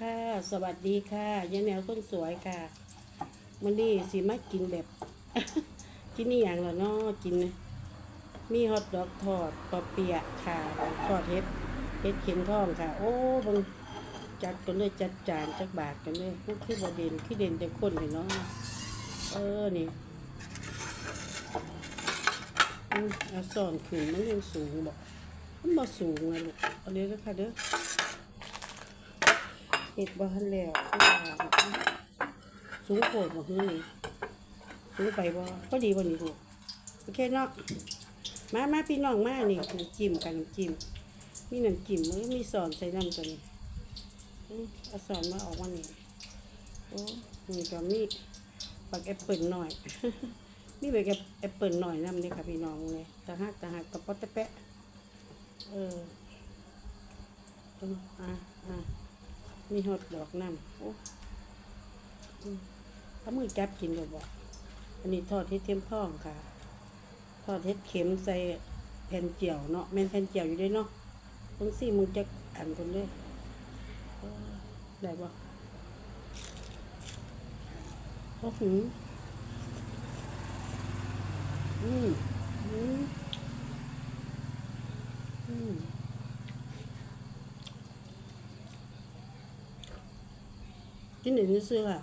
ค่ะ สวัสดีค่ะยายแมวคนสวยค่ะมันนี่สิมากินแบบ กินนี่อย่างละเนาะกิน มีฮอทดอกทอดปอเปียะค่ะทอดเฮ็ดเฮ็ดเข็มทองค่ะ โอ้บังจัดกันเลยจัดจานจักบาทกันเลยพวกขี้บเด่นขี้เด่นแต่คนเลยเนาะเออนี่อืมเอาซ่อนขึ้นมันยังสูงบอกมันบ่สูงนะลูกเอาเลยเด้อค่ะเด้อ ห็ดบ้านแล้วสูงโผล่มาหื้อนี่สูงไปบ่ก็ดีบ่นี่ลูกโอเคเนาะมามาพี่น้องมานี่น้ำจิ้มกันน้ำจิ้มมีน้ำจิ้มมือมีสอนใส่น้ำตัวนี้อืมเอาสอนมาออกมานี่โอ้นี่ก็มีปักแอปเปิลหน่อยมีแบบแอปเปิลหน่อยน้ำนี่ค่ะพี่น้องเลยตาหักตาหักกระป๋อตะแปะเอออะอะ มีหดดอกน้ำโอ้ถ้ามือจับกินเลยบอกอันนี้ทอดเห็ดเทียมทองค่ะ ทอดเห็ดเข็มใส่แผ่นเจียวเนาะแม่นแผ่นเจียวอยู่ด้วยเนาะต้องสี่มึงจะอันคนเลยได้บ่โอ้โหอืมอืมอืม กินเดี๋ยวนี้ซื้อค่ะ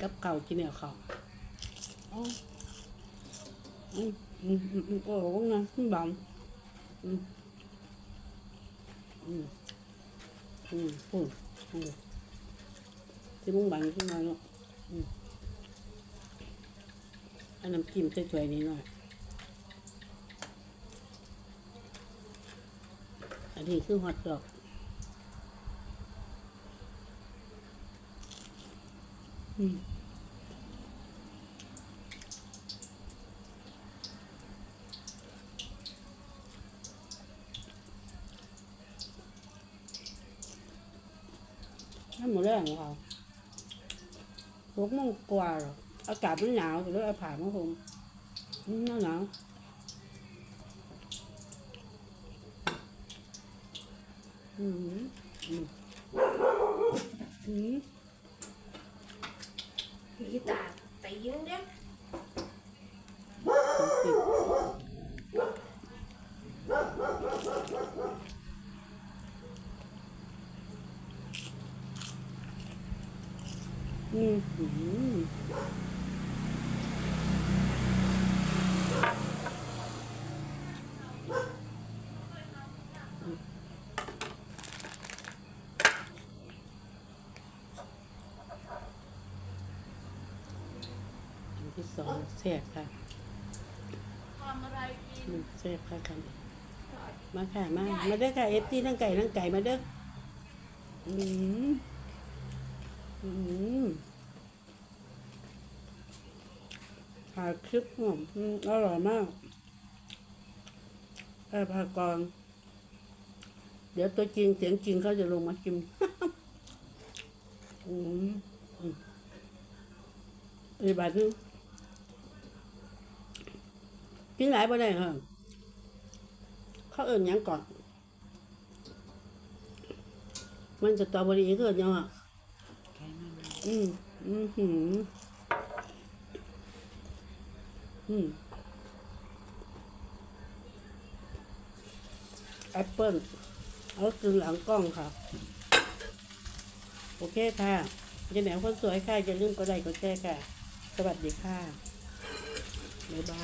กับเก่ากินเนี่ยเขาอืมอืมอืมอืมโอ้โหนะขึ้นบังอืมอืมอืมอืมอืมที่มึงบังขึ้นมาเนาะอืมอันน้ำจิ้มใส่วยนี้หน่อย อันนี้คือฮอตดอก อืมให้หมดแรงของเราหกโมงกว่าหรอกอากาศมันหนาวแต่ด้วยเอาผ่ามาผมอืมหนาวหนาวอืมอืมอืมมีตาไปยิ้มเด้อืม ที่สองแซ่บค่ะทำอะไรกินอืมแซ่บค่ะกันมาค่ะมา มาเด้อค่ะเอฟซีทั้งไก่ทั้งไก่มาเด้ออืมอืมถ่ายคลิปหอมอืมอร่อยมากไอ้ผักกอง เดี๋ยวตัวจริงเสียงจริงเขาจะลงมาชิมอืมอืมอีกบาทหนึง กินหลายบ่ได้เหรอเขาเอิ่นหยังก่อน มันจะตรอเบอรี่ก็เนาะอืมอืมหืมอืมแอปเปิ้ลเอากินหลังกล้องค่ะ โอเคค่ะจะแหนวคนสวยค่ะอย่าลืมกดไลค์กดแชร์ค่ะ สวัสดีค่ะ บ๊ายบาย